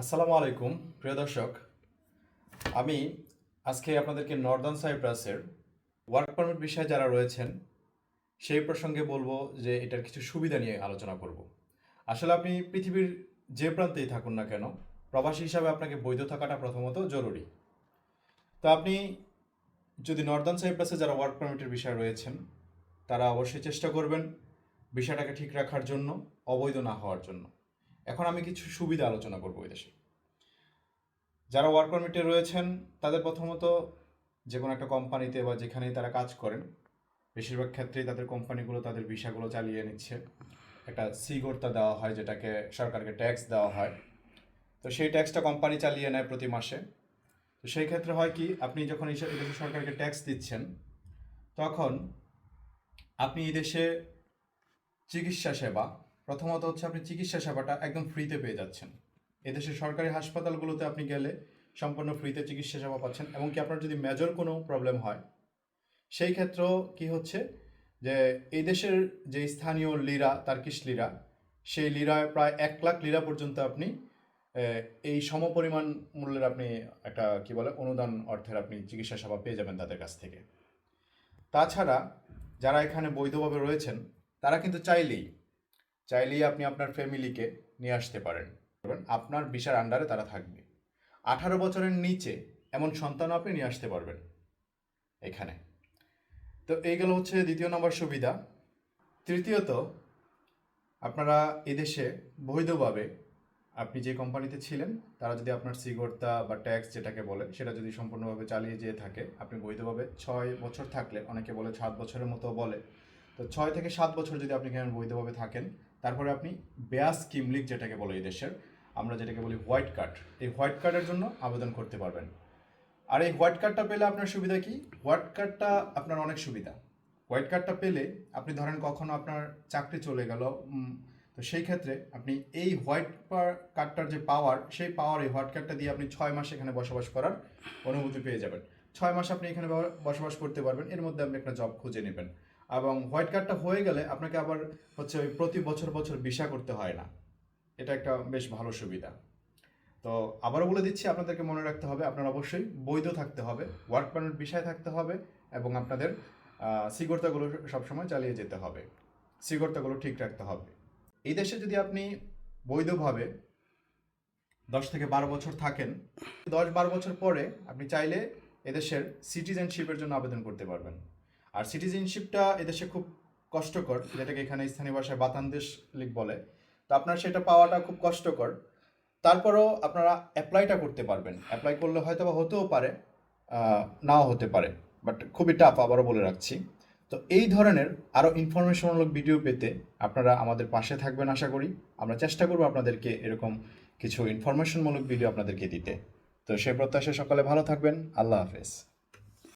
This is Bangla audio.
আসসালামু আলাইকুম, প্রিয় দর্শক। আমি আজকে আপনাদেরকে নর্দার্ন সাইপ্রাসের ওয়ার্ক পারমিট বিষয়ে যারা রয়েছেন, সেই প্রসঙ্গে বলব যে এটার কিছু সুবিধা নিয়ে আলোচনা করব। আসলে আপনি পৃথিবীর যে প্রান্তেই থাকুন না কেন, প্রবাসী হিসাবে আপনাকে বৈধ থাকাটা প্রথমত জরুরি। তো আপনি যদি নর্দার্ন সাইপ্রাসে যারা ওয়ার্ক পারমিটের বিষয়ে রয়েছেন, তারা অবশ্যই চেষ্টা করবেন বিষয়টাকে ঠিক রাখার জন্য, অবৈধ না হওয়ার জন্য। এখন আমি কিছু সুবিধা আলোচনা করব এই দেশে। যারা ওয়ার্ক পারমিটে রয়েছেন, তাদের প্রথমত যে কোনো একটা কোম্পানিতে বা যেখানেই তারা কাজ করেন, বেশিরভাগ ক্ষেত্রেই তাদের কোম্পানিগুলো তাদের ভিসাগুলো চালিয়ে নিচ্ছে। একটা সিগর্তা দেওয়া হয়, যেটাকে সরকারকে ট্যাক্স দেওয়া হয়। তো সেই ট্যাক্সটা কোম্পানি চালিয়ে নেয় প্রতি মাসে। তো সেই ক্ষেত্রে হয় কি, আপনি যখন এই সরকারকে ট্যাক্স দিচ্ছেন, তখন আপনি এই দেশে চিকিৎসা সেবা প্রথমত হচ্ছে আপনি চিকিৎসা সেবাটা একদম ফ্রিতে পেয়ে যাচ্ছেন। এদেশের সরকারি হাসপাতালগুলোতে আপনি গেলে সম্পূর্ণ ফ্রিতে চিকিৎসা সেবা পাচ্ছেন এবং কি আপনার যদি মেজর কোনো প্রবলেম হয়, সেই ক্ষেত্রেও কি হচ্ছে যে এই দেশের যে স্থানীয় লিরা তার্কিশ লিরা সেই লিরায় প্রায় এক লাখ লিরা পর্যন্ত আপনি এই সমপরিমাণ মূল্যের আপনি একটা কি বলে অনুদান অর্থের আপনি চিকিৎসা সেবা পেয়ে যাবেন তাদের কাছ থেকে। তাছাড়া যারা এখানে বৈধভাবে রয়েছেন, তারা কিন্তু চাইলেই চাইলেই আপনি আপনার ফ্যামিলিকে নিয়ে আসতে পারেন। আপনার বিশার আন্ডারে তারা থাকবে। আঠারো বছরের নিচে এমন সন্তান আপনি নিয়ে আসতে পারবেন এখানে। তো এইগুলো হচ্ছে দ্বিতীয় নম্বর সুবিধা। তৃতীয়ত, আপনারা এদেশে বৈধভাবে আপনি যে কোম্পানিতে ছিলেন, তারা যদি আপনার সিগর্তা বা ট্যাক্স যেটাকে বলে, সেটা যদি সম্পূর্ণভাবে চালিয়ে যেয়ে থাকে, আপনি বৈধভাবে ছয় বছর থাকলে, অনেকে বলে সাত বছরের মতো বলে, তো ছয় থেকে সাত বছর যদি আপনি বৈধভাবে থাকেন তারপরে আপনি বেয়া স্কিম লিগ যেটাকে বলে এই দেশের, আমরা যেটাকে বলি হোয়াইট কার্ড। এই হোয়াইট কার্ডের জন্য আবেদন করতে পারবেন। আর এই হোয়াইট কার্ডটা পেলে আপনার সুবিধা কি? হোয়াইট কার্ডটা আপনার অনেক সুবিধা। হোয়াইট কার্ডটা পেলে আপনি ধরেন কখনো আপনার চাকরি চলে গেল তো সেই ক্ষেত্রে আপনি এই হোয়াইট কার্ডটার যে পাওয়ার, সেই পাওয়ার এই হোয়াইট কার্ডটা দিয়ে আপনি ছয় মাস এখানে বসবাস করার অনুমতি পেয়ে যাবেন। ছয় মাস আপনি এখানে বসবাস করতে পারবেন, এর মধ্যে আপনি একটা জব খুঁজে নেবেন। এবং হোয়াইট কার্ডটা হয়ে গেলে আপনাকে আবার হচ্ছে ওই প্রতি বছর বছর ভিসা করতে হয় না। এটা একটা বেশ ভালো সুবিধা। তো আবারও বলে দিচ্ছি, আপনাদেরকে মনে রাখতে হবে, আপনার অবশ্যই বৈধ থাকতে হবে, ওয়ার্ক পারমিট বিষয় থাকতে হবে এবং আপনাদের সিগর্তাগুলো সবসময় চালিয়ে যেতে হবে। সিগর্তাগুলো ঠিক রাখতে হবে। এই দেশে যদি আপনি বৈধভাবে দশ থেকে বারো বছর থাকেন, দশ বারো বছর পরে আপনি চাইলে এদেশের সিটিজেনশিপের জন্য আবেদন করতে পারবেন। আর সিটিজেনশিপটা এদেশে খুব কষ্টকর, যেটাকে এখানে স্থানীয় ভাষায় বাতানদেশ লিগ বলে। তো আপনার সেটা পাওয়াটা খুব কষ্টকর। তারপরও আপনারা অ্যাপ্লাইটা করতে পারবেন। অ্যাপ্লাই করলে হয়তো বা হতেও পারে নাও হতে পারে বাট খুবই টাফ আবারও বলে রাখছি। তো এই ধরনের আরও ইনফরমেশনমূলক ভিডিও পেতে আপনারা আমাদের পাশে থাকবেন, আশা করি। আমরা চেষ্টা করব আপনাদেরকে এরকম কিছু ইনফরমেশনমূলক ভিডিও আপনাদেরকে দিতে। তো সে প্রত্যাশা সকালে ভালো থাকবেন। আল্লাহ হাফেজ।